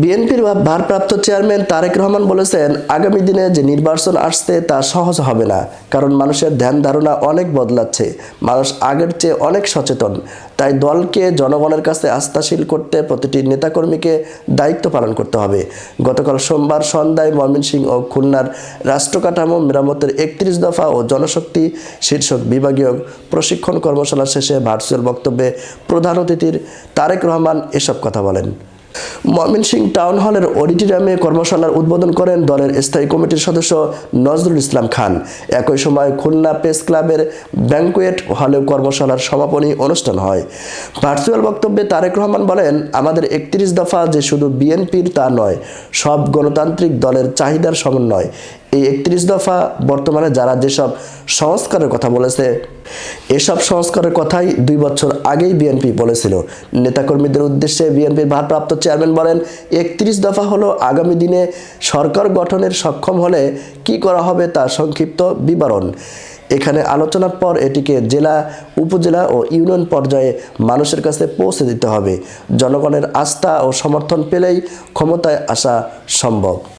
বিএনপির ভারপ্রাপ্ত চেয়ারম্যান তারেক রহমান বলেছেন, আগামী দিনে যে নির্বাচন আসছে তা সহজ হবে না, কারণ মানুষের ধ্যান ধারণা অনেক বদলাচ্ছে, মানুষ আগের চেয়ে অনেক সচেতন। তাই দলকে জনগণের কাছে আস্থাশীল করতে প্রতিটি নেতাকর্মীকে দায়িত্ব পালন করতে হবে। গতকাল সোমবার সন্ধ্যায় ময়মনসিংহ ও খুলনার রাষ্ট্রকাঠামো মেরামতের একত্রিশ দফা ও জনশক্তি শীর্ষক বিভাগীয় প্রশিক্ষণ কর্মশালা শেষে ভার্চুয়াল বক্তব্যে প্রধান অতিথির তারেক রহমান এসব কথা বলেন। ময়মনসিংহ টাউন হলের অডিটোরিয়ামে কর্মশালার উদ্বোধন করেন দলের স্থায়ী কমিটির সদস্য নজরুল ইসলাম খান। একই সময় খুলনা প্রেস ক্লাবের ব্যাংকুয়েট হলে কর্মশালার সমাপনী অনুষ্ঠান হয়। ভার্চুয়াল বক্তব্যে তারেক রহমান বলেন, আমাদের একত্রিশ দফা যে শুধু বিএনপির তা নয়, সব গণতান্ত্রিক দলের চাহিদার সমন্বয়। এই একত্রিশ দফা বর্তমানে যারা যেসব সংস্কারের কথা বলেছে, এসব সংস্কারের কথাই দুই বছর আগেই বিএনপি বলেছিল। নেতাকর্মীদের উদ্দেশ্যে বিএনপির ভারপ্রাপ্ত চেয়ারম্যান বলেন, একত্রিশ দফা হলো আগামী দিনে সরকার গঠনের সক্ষম হলে কি করা হবে তার সংক্ষিপ্ত বিবরণ। এখানে আলোচনার পর এটিকে জেলা, উপজেলা ও ইউনিয়ন পর্যায়ে মানুষের কাছে পৌঁছে দিতে হবে। জনগণের আস্থা ও সমর্থন পেলেই ক্ষমতায় আসা সম্ভব।